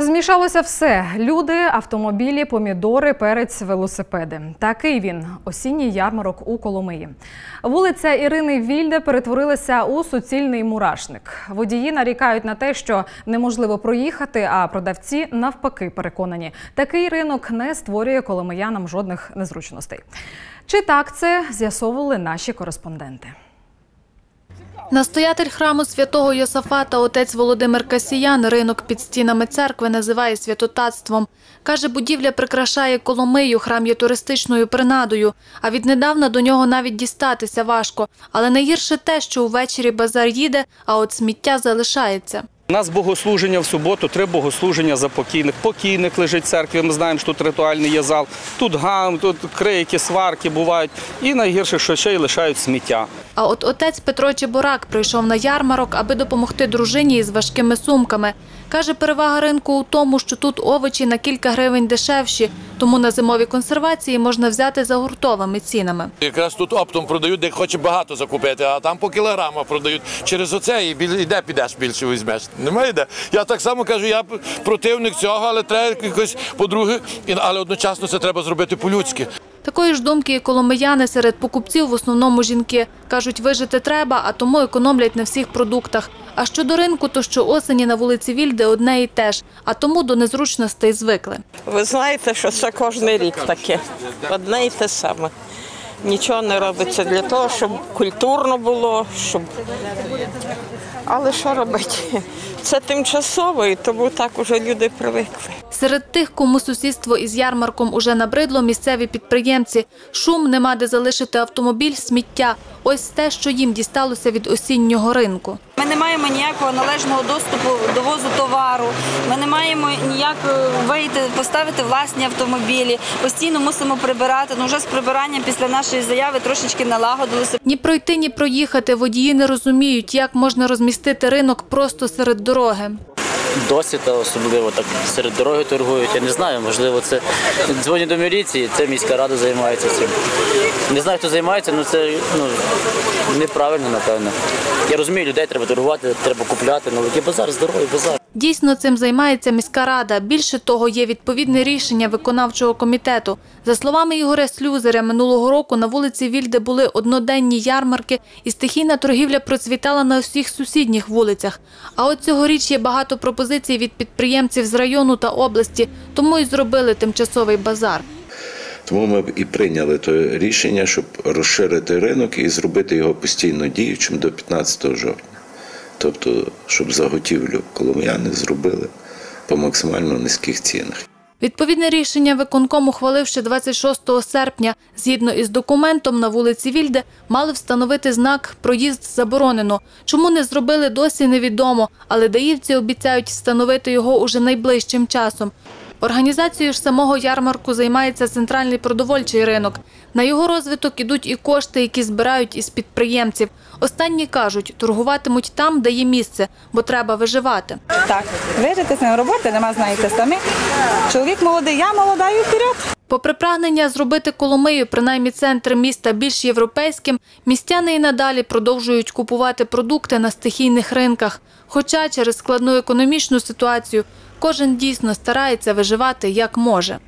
Змішалося все: люди, автомобілі, помідори, перець, велосипеди. Такий він осінній ярмарок у Коломиї. Вулиця Ірини Вільде перетворилася у суцільний мурашник. Водії нарікають на те, що неможливо проїхати, а продавці навпаки переконані, такий ринок не створює коломиянам жодних незручностей. Чи так це з'ясовували наші кореспонденти? Настоятель храму святого Йосафата, отець Володимир Касіян, ринок під стінами церкви називає святотатством. Каже, будівля прикрашає Коломию, храм є туристичною принадою, а віднедавна до нього навіть дістатися важко. Але найгірше те, що увечері базар їде, а от сміття залишається. У нас богослуження в суботу, три богослуження за покійних. Покійник лежить в церкві, ми знаємо, що тут ритуальний є зал, тут гам, тут крики, сварки бувають. І найгірше, що ще й лишають сміття. А от отець Петро Чебурак прийшов на ярмарок, аби допомогти дружині із важкими сумками. Каже, перевага ринку у тому, що тут овочі на кілька гривень дешевші, тому на зимові консервації можна взяти за гуртовими цінами. Якраз тут оптом продають, де хоче багато закупити, а там по кілограмах продають. Через оце і де підеш більше візьмеш. Немає де. Я так само кажу, я противник цього, але треба якось по-друге, але одночасно це треба зробити по-людськи. Такої ж думки і коломияни серед покупців в основному жінки. Кажуть, вижити треба, а тому економлять на всіх продуктах. А щодо ринку, то що осені на вулиці Вільде одне і те ж, а тому до незручностей звикли. Ви знаєте, що це кожен рік таке. Одне і те саме. Нічого не робиться для того, щоб культурно було, щоб. Але що робити? Це тимчасово, і тому так уже люди привикли. Серед тих, кому сусідство із ярмарком уже набридло, місцеві підприємці. Шум, нема де залишити автомобіль, сміття. Ось те, що їм дісталося від осіннього ринку. Ми не маємо ніякого належного доступу до возу товару. Ми не маємо ніяк е, вийти, поставити власні автомобілі. Постійно мусимо прибирати. Ну вже з прибиранням після нашої заяви трошечки налагодилося. Ні пройти, ні проїхати водії не розуміють, як можна розмістити ринок просто серед дороги. досвіта, особливо так серед дороги торгують. Я не знаю, можливо, це дзвонять до міліції, це міська рада займається цим. Не знаю, хто займається, але це ну, неправильно, напевно. Я розумію, людей треба торгувати, треба купляти, але є базар, здоровий базар. Дійсно, цим займається міська рада. Більше того, є відповідне рішення виконавчого комітету. За словами Ігоря Слюзаря, минулого року на вулиці Вільде були одноденні ярмарки, і стихійна торгівля процвітала на усіх сусідніх вулицях. А от цьогоріч є багато пропозицій від підприємців з району та області, тому і зробили тимчасовий базар. Тому ми і прийняли те рішення, щоб розширити ринок і зробити його постійно діючим до 15 жовтня. Тобто, щоб заготівлю коломияни зробили по максимально низьких цінах. Відповідне рішення виконком ухвалив ще 26 серпня. Згідно із документом на вулиці Вільде мали встановити знак «Проїзд заборонено». Чому не зробили досі невідомо, але даївці обіцяють встановити його уже найближчим часом. Організацією ж самого ярмарку займається центральний продовольчий ринок. На його розвиток ідуть і кошти, які збирають із підприємців. Останні кажуть, торгуватимуть там, де є місце, бо треба виживати. Так, вижити з ним роботи нема, знаєте самі. Чоловік молодий, я молода і вперед. Попри прагнення зробити Коломию, принаймні центр міста більш європейським, містяни і надалі продовжують купувати продукти на стихійних ринках. Хоча через складну економічну ситуацію кожен дійсно старається виживати як може.